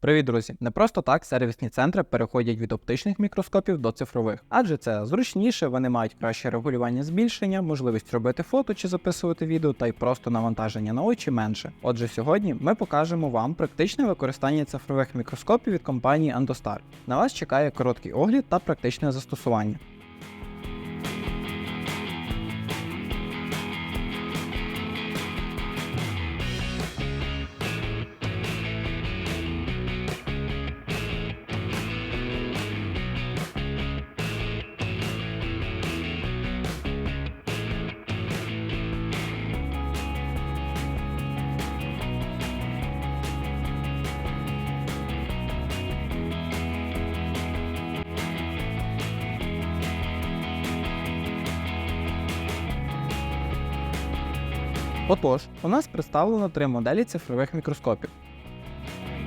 Привіт, друзі! Не просто так сервісні центри переходять від оптичних мікроскопів до цифрових, адже це зручніше, вони мають краще регулювання збільшення, можливість робити фото чи записувати відео, та й просто навантаження на очі менше. Отже, сьогодні ми покажемо вам практичне використання цифрових мікроскопів від компанії Andostar. На вас чекає короткий огляд та практичне застосування. Отож, у нас представлено три моделі цифрових мікроскопів.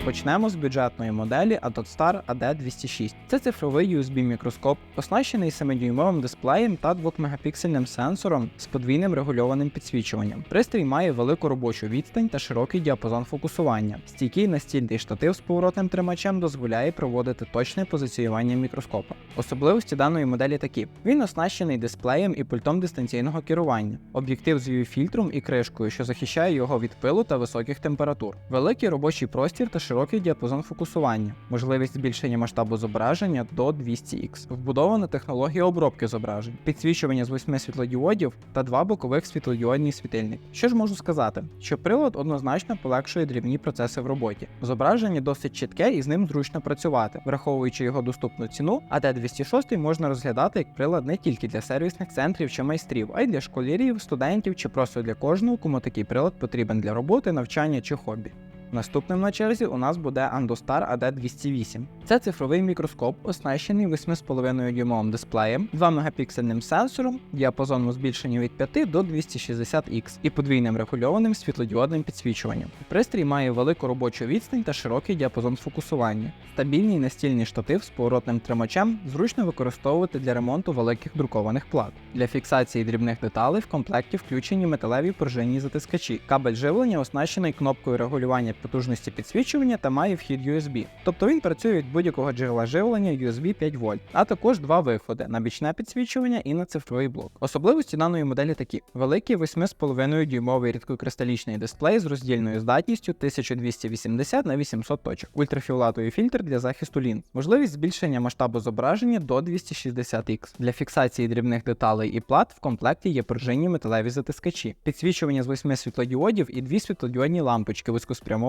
Почнемо з бюджетної моделі Adotstar AD206. Це цифровий USB мікроскоп, оснащений 7-дюймовим дисплеєм та 2-мегапіксельним сенсором з подвійним регульованим підсвічуванням. Пристрій має велику робочу відстань та широкий діапазон фокусування. Стійкий настільний штатив з поворотним тримачем дозволяє проводити точне позиціювання мікроскопа. Особливості даної моделі такі: він оснащений дисплеєм і пультом дистанційного керування, об'єктив з UV-фільтром і кришкою, що захищає його від пилу та високих температур, великий робочий простір та широкий діапазон фокусування, можливість збільшення масштабу зображення до 200х, вбудована технологія обробки зображень, підсвічування з 8 світлодіодів та два бокових світлодіодні світильники. Що ж можу сказати? Що прилад однозначно полегшує дрібні процеси в роботі. Зображення досить чітке і з ним зручно працювати, враховуючи його доступну ціну, а D206 можна розглядати як прилад не тільки для сервісних центрів чи майстрів, а й для школярів, студентів чи просто для кожного, кому такий прилад потрібен для роботи, навчання чи хобі. Наступним на черзі у нас буде Andostar AD208. Це цифровий мікроскоп, оснащений 8,5 дюймовим дисплеєм, 2 мегапіксельним сенсором, діапазоном збільшення від 5 до 260X і подвійним регульованим світлодіодним підсвічуванням. Пристрій має велику робочу відстань та широкий діапазон фокусування. Стабільний настільний штатив з поворотним тримачем зручно використовувати для ремонту великих друкованих плат. Для фіксації дрібних деталей в комплекті включені металеві пружинні затискачі. Кабель живлення оснащений кнопкою регулювання потужності підсвічування та має вхід USB. Тобто він працює від будь-якого джерела живлення USB 5 В, а також два виходи на бічне підсвічування і на цифровий блок. Особливості даної моделі такі: великий 8,5 дюймовий рідкокристалічний дисплей з роздільною здатністю 1280 на 800 точок, ультрафіолатовий фільтр для захисту лінз, можливість збільшення масштабу зображення до 260х. Для фіксації дрібних деталей і плат в комплекті є пружинні металеві затискачі, підсвічування з 8 світлодіодів і дві світлодіодні лампочки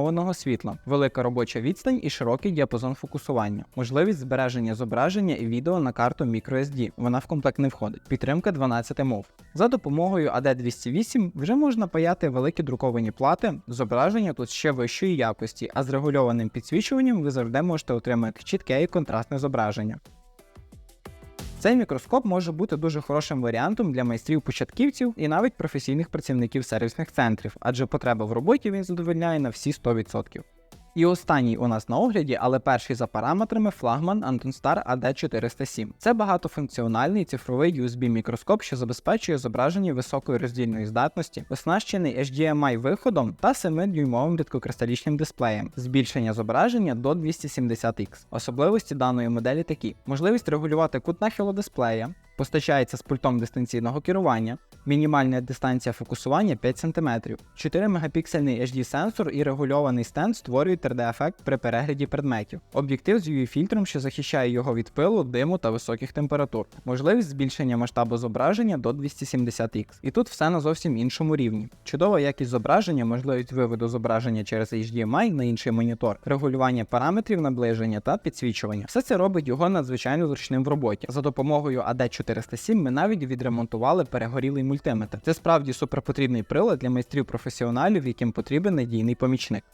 вузькоспрямованого світла, велика робоча відстань і широкий діапазон фокусування, можливість збереження зображення і відео на карту microSD. Вона в комплект не входить. Підтримка 12 мов. За допомогою AD208 вже можна паяти великі друковані плати. Зображення тут ще вищої якості, а з регульованим підсвічуванням ви завжди можете отримати чітке і контрастне зображення. Цей мікроскоп може бути дуже хорошим варіантом для майстрів-початківців і навіть професійних працівників сервісних центрів, адже потреба в роботі він задовольняє на всі 100%. І останній у нас на огляді, але перший за параметрами флагман Antonstar AD407. Це багатофункціональний цифровий USB мікроскоп, що забезпечує зображення високої роздільної здатності, оснащений HDMI виходом та 7-дюймовим рідкокристалічним дисплеєм, збільшення зображення до 270х. Особливості даної моделі такі: можливість регулювати кут нахилу дисплея, постачається з пультом дистанційного керування, мінімальна дистанція фокусування 5 см, 4 мегапіксельний HD сенсор і регульований стенд створюють 3D-ефект при перегляді предметів, об'єктив з UV-фільтром, що захищає його від пилу, диму та високих температур, можливість збільшення масштабу зображення до 270х. І тут все на зовсім іншому рівні. Чудова якість зображення, можливість виводу зображення через HDMI на інший монітор, регулювання параметрів наближення та підсвічування. Все це робить його надзвичайно зручним в роботі. За допомогою AD407 ми навіть відремонтували перегорілий мультиметр. Це справді суперпотрібний прилад для майстрів професіоналів, яким потрібен надійний помічник.